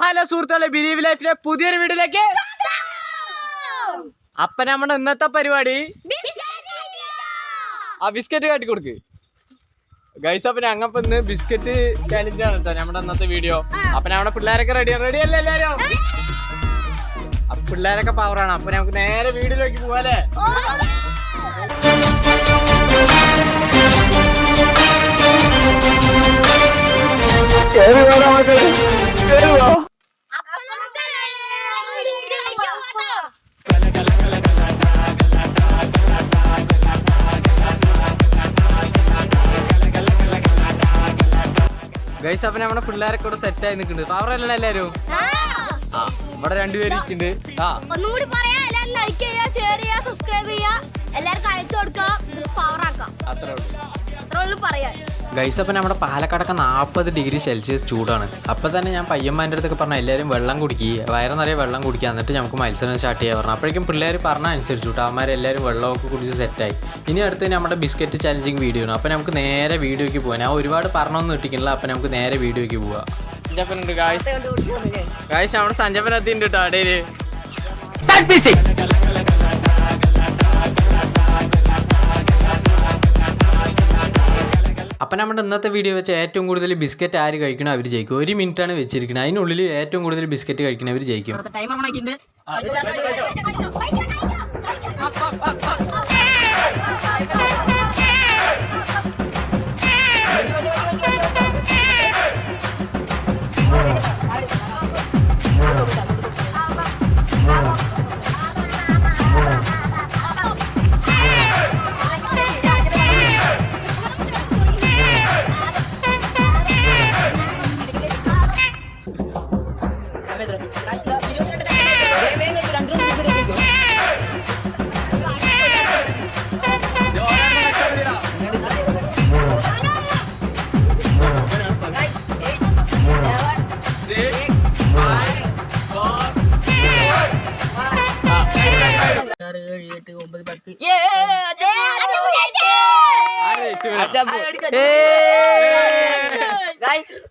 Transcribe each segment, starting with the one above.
Hello സുഹൃത്തുക്കളെ believe ലൈഫിലെ പുതിയൊരു വീഡിയോയിലേക്ക് അപ്പ നമ്മുടെ ഇന്നത്തെ പരിപാടി ആ ബിസ്ക്കറ്റ് കാട്ടി കൊടുക്ക്. ഗൈസ് അപ്പൊ ഞങ്ങപ്പോ ഇന്ന് ബിസ്ക്കറ്റ് ചാലഞ്ച് ആണ് കേട്ടോ നമ്മുടെ ഇന്നത്തെ വീഡിയോ അപ്പൊ നമ്മുടെ പിള്ളേരൊക്കെ റെഡിയാണ് റെഡി അല്ലേ എല്ലാരും? അപ്പൊ പിള്ളേരൊക്കെ പവറാണ് അപ്പൊ നമുക്ക് നേരെ വീഡിയോയിലേക്ക് പോവാല്ലേ? ഗൈസ് അപ്പൊ നമ്മുടെ പിള്ളേരൊക്കെ ഇവിടെ സെറ്റ് ആയി നിൽക്കുന്നുണ്ട്. പവറല്ലേ എല്ലാരും? ആ. ഇവിടെ രണ്ടുപേരും ഇരിക്കുന്നുണ്ട്. ആ. ഒന്നുകൂടി പറയാ എല്ലാരും ലൈക്ക് ചെയ്യാ ഷെയർ ചെയ്യാ സബ്സ്ക്രൈബ് ചെയ്യാ എല്ലാവർക്കും അയച്ചു കൊടുക്കാം പവർ ആക്കാം. അത്രേ ഉള്ളൂ. പറയാൻ. ഗൈസ് അപ്പം നമ്മുടെ പാലക്കാടൊക്കെ നാൽപ്പത് ഡിഗ്രി സെൽഷ്യസ് ചൂടാണ്. അപ്പം തന്നെ ഞാൻ പയ്യന്മാരുടെ അടുത്തൊക്കെ പറഞ്ഞാൽ എല്ലാവരും വെള്ളം കുടിക്കുക വയറ് നിറയെ വെള്ളം കുടിക്കുക എന്നിട്ട് നമുക്ക് മത്സരം സ്റ്റാർട്ട് ചെയ്യാൻ പറഞ്ഞു. അപ്പോഴേക്കും പിള്ളേർ പറഞ്ഞ അനുസരിച്ചു കേട്ടോ അവന്മാരെല്ലാവരും വെള്ളമൊക്കെ കുടിച്ച് സെറ്റായി ഇനി അടുത്ത് നമ്മുടെ ബിസ്ക്കറ്റ് ചലഞ്ചിങ് വീഡിയോ ആണ്. അപ്പം നമുക്ക് നേരെ വീഡിയോയ്ക്ക് പോകാം ഞാൻ ഒരുപാട് പറഞ്ഞൊന്നും ഇട്ടിക്കില്ല അപ്പം നമുക്ക് നേരെ വീഡിയോയ്ക്ക് പോവാം. സഞ്ജപ്പൻ ഉണ്ട് ഗായ്സ് ഗായ്സ് നമ്മുടെ സഞ്ജപ്പൻ കേട്ടോ ഇടയിൽ അപ്പം നമ്മുടെ ഇന്നത്തെ വീഡിയോ വെച്ച് ഏറ്റവും കൂടുതൽ ബിസ്ക്കറ്റ് ആര് കഴിക്കണം അവർ ജയിക്കും ഒരു മിനിറ്റ് ആണ് വെച്ചിരിക്കുന്നത് അതിനുള്ളിൽ ഏറ്റവും കൂടുതൽ ബിസ്ക്കറ്റ് കഴിക്കുന്നവർ ജയിക്കും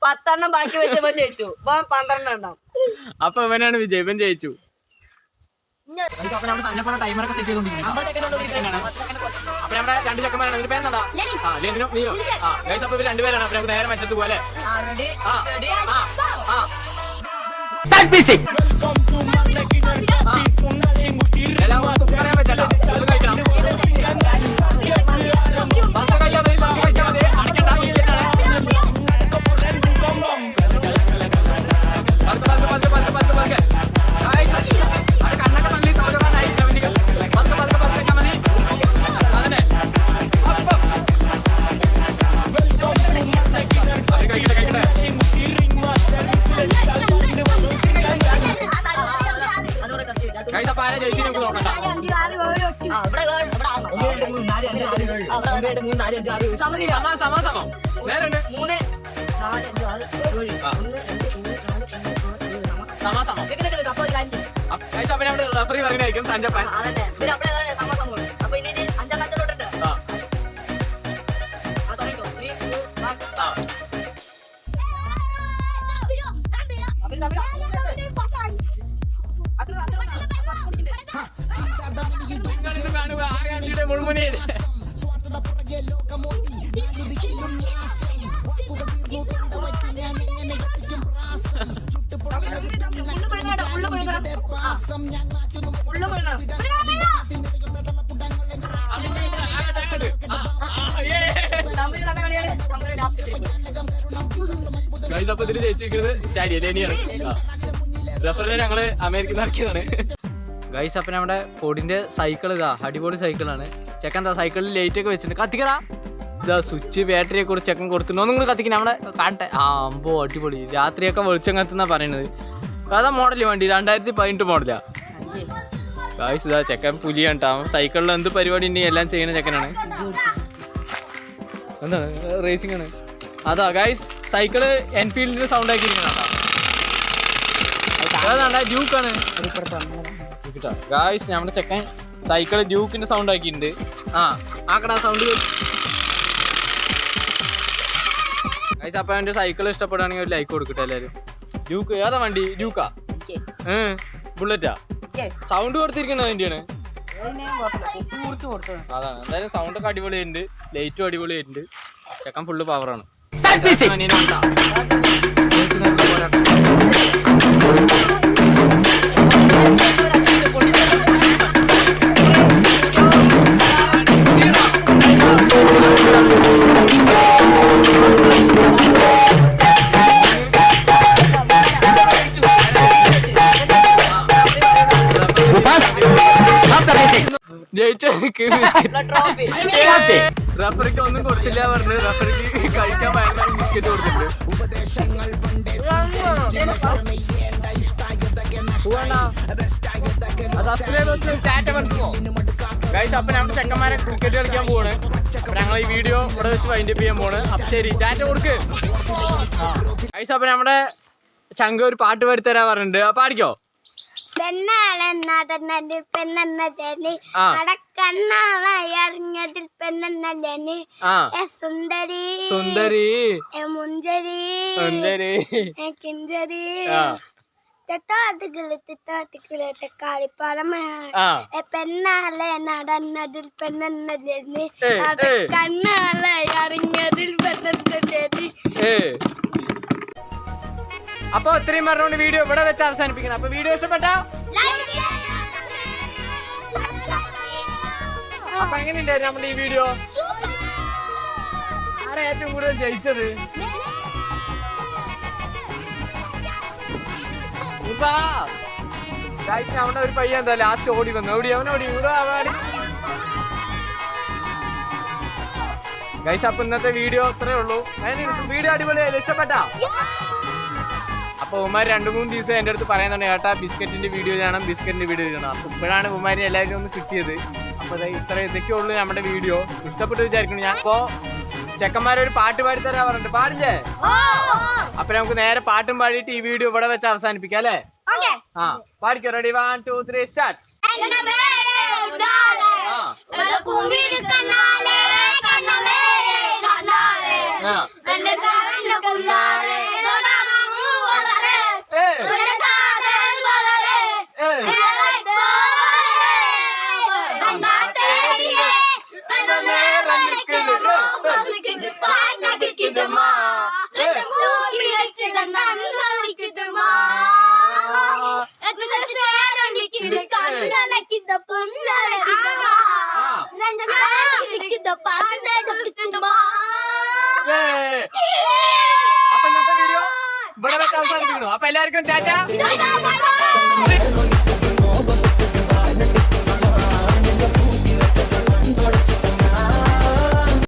പത്തെണ്ണം ബാക്കി വെച്ചപ്പോ ജയിച്ചു. ഇപ്പൊ പന്ത്രണ്ട് എണ്ണം അപ്പൊ ഇവനാണ് വിജയ്. ഇവൻ ജയിച്ചു. ടൈമറൊക്കെ സെക്കൻഡ് ചെയ്തോണ്ടിരിക്കും വിളിക്കണം. അപ്പൊ നമ്മുടെ രണ്ട് ചെക്കന്മാരാണ്. ഇതിന്റെ പേരെന്താ? ആ ലെനിനും നീയോ? ആ ഗൈസ് അപ്പൊ ഇവർ രണ്ടുപേരാണ്. അപ്പൊ നമുക്ക് നേരെ മറ്റത്ത് പോലെ ആ, ready? ആ Ready? ആ. നാല്, അഞ്ച്, ആറ്, ഏഴ്. സമനില. സമ സമ സമം. നേരെ ഉണ്ട്. മൂന്ന്, നാല്, അഞ്ച്, ആറ്, ഏഴ്. ആ. ഒന്ന്, രണ്ട്, അപ്പൊ ഇതിന് ജയിച്ചിരിക്കുന്നത് സ്റ്റാഡി ലേനിയാണ് റഫറിനെ ഞങ്ങൾ അമേരിക്ക നടക്കിയതാണ്. ഗൈസ് അപ്പൊ നമ്മുടെ പൊടിന്റെ സൈക്കിൾ ഇതാ അടിപൊളി സൈക്കിളാണ് ചെക്കൻ എന്താ സൈക്കിളിൽ ലൈറ്റ് ഒക്കെ വെച്ചിട്ടുണ്ട്. കത്തിക്കടാ. ഇതാ സ്വിച്ച് ബാറ്ററിയെ കുറിച്ച് ചെക്കൻ കൊടുത്തിട്ടുണ്ട്. ഒന്നും കൂടി കത്തിക്കണം നമ്മുടെ കാട്ടെ ആ അമ്പോ അടിപൊളി. രാത്രിയൊക്കെ വെളിച്ചം കത്തുന്ന പറയണത് അതാ മോഡൽ വണ്ടി രണ്ടായിരത്തി പതിനെട്ട് മോഡലാ ഗൈസ് ഇതാ ചെക്കൻ പുലിയാണ് ട്ടോ. അവൻ സൈക്കിളിൽ എന്ത് പരിപാടി ഉണ്ടെങ്കിൽ എല്ലാം ചെയ്യുന്ന ചെക്കനാണ്. എന്താണ്? റേസിംഗ് ആണ്. അതാ ഗൈസ് സൈക്കിൾ എൻഫീൽഡിന്റെ സൗണ്ട് ആക്കിയിരിക്കണം ഡ്യൂക്കാണ് ഗായ്സ് നമ്മുടെ ചെക്കൻ സൈക്കിൾ ഡ്യൂക്കിന്റെ സൗണ്ട് ആക്കിയിട്ടുണ്ട്. ആ ആക്കടാ സൗണ്ട് ഗൈസ് അപ്പൊ എന്റെ സൈക്കിൾ ഇഷ്ടപ്പെടുകയാണെങ്കിൽ ഒരു ലൈക്ക് കൊടുക്കട്ടെ എല്ലാരും ഡ്യൂക്ക് ഏതാ വണ്ടി? ഡ്യൂക്കാ ബുള്ളറ്റാ സൗണ്ട് കൊടുത്തിരിക്കുന്ന വണ്ടിയാണ് അതാണ്. എന്തായാലും സൗണ്ട് ഒക്കെ അടിപൊളിയുണ്ട് ലൈറ്റും അടിപൊളിയുണ്ട് ചെക്കൻ ഫുള്ള് പവറാണ് ജയിച്ചവർക്ക് റഫറിക്ക് ഒന്നും കൊടുത്തില്ല പറഞ്ഞ് റഫറിക്ക് കഴിക്കാൻ ഭയങ്കര ബിസ്ക്കറ്റ് കൊടുത്തിട്ടുണ്ട് ഗൈസ് അപ്പൊ നമ്മുടെ ചെക്കന്മാരെ ക്രിക്കറ്റ് കളിക്കാൻ പോവാണ്. അപ്പൊ ഞങ്ങൾ ഈ വീഡിയോ ഇവിടെ വെച്ച് വൈൻഡ് അപ്പ് ചെയ്യാൻ പോണ് അപ്പൊ ശരി ചാറ്റ കൊടുക്ക്. ഗൈസ് അപ്പൊ നമ്മുടെ ചങ്ക ഒരു പാട്ട് പാടി തരാൻ പറഞ്ഞിട്ടുണ്ട്. അപ്പൊ പാടിക്കോ? പെണ്ണാളെ നടന്നതിൽ പെണ്ണെന്നതേലി ആ. നടക്കണ്ണാളായി അറിഞ്ഞതിൽ പെണ്ണെന്നല്ലേനി ആ. എ സുന്ദരി സുന്ദരി. എ മുഞ്ചരി സുന്ദരി. എ കിഞ്ചരി പെണ്ണാളെ നടന്നതിൽ ഏ. കണ്ണാളെ അറിഞ്ഞതിൽ പെണ്ണെന്നല്ലേനി ഏ. അപ്പൊ ഇത്രയും പറഞ്ഞുകൊണ്ട് വീഡിയോ ഇവിടെ വെച്ച് അവസാനിപ്പിക്കണം. അപ്പൊ വീഡിയോ ഇഷ്ടപ്പെട്ട? അപ്പൊ എങ്ങനെയുണ്ടായിരുന്നു നമ്മുടെ ഈ വീഡിയോ? ആരാ ഏറ്റവും കൂടുതൽ ജയിച്ചത്? അവിടെ ഒരു പയ്യ എന്താ ലാസ്റ്റ് ഓടി വന്നു. ഓടി അവൻ? ഓടി ഇവിടെ ഗൈസ് അപ്പൊ ഇന്നത്തെ വീഡിയോ ഇത്രേ ഉള്ളൂ. വീഡിയോ അടിപൊളിയായി ഇഷ്ടപ്പെട്ടാ? അപ്പൊ ഉമാർ രണ്ടു മൂന്ന് ദിവസം എന്റെ അടുത്ത് പറയുന്നുണ്ട് ഏട്ടാ ബിസ്ക്കറ്റിന്റെ വീഡിയോ ചെയ്യണം ബിസ്ക്കറ്റിന്റെ വീഡിയോ ചെയ്യണം അപ്പൊ ഇപ്പോഴാണ് ഉമാരി എല്ലാവരും ഒന്ന് കിട്ടിയത്. അപ്പൊ ഇത്ര ഇതൊക്കെ ഉള്ളൂ നമ്മുടെ വീഡിയോ. ഇഷ്ടപ്പെട്ടു വിചാരിക്കുന്നു ഞാൻ. ഇപ്പോ ചെക്കന്മാരൊരു പാട്ട് പാടി തരാ പറഞ്ഞിട്ട് പാടില്ലേ? അപ്പൊ നമുക്ക് നേരെ പാട്ടും പാടിയിട്ട് ഈ വീഡിയോ ഇവിടെ വെച്ച് അവസാനിപ്പിക്കാം അല്ലേ? ആ പാടിക്കോ ready one two three start ആ. അപ്പൊ ഇന്നത്തെ വീഡിയോ ഇവിടെ വെച്ച് അവസാനിപ്പിക്കുന്നു. അപ്പൊ എല്ലാവർക്കും ടാറ്റ.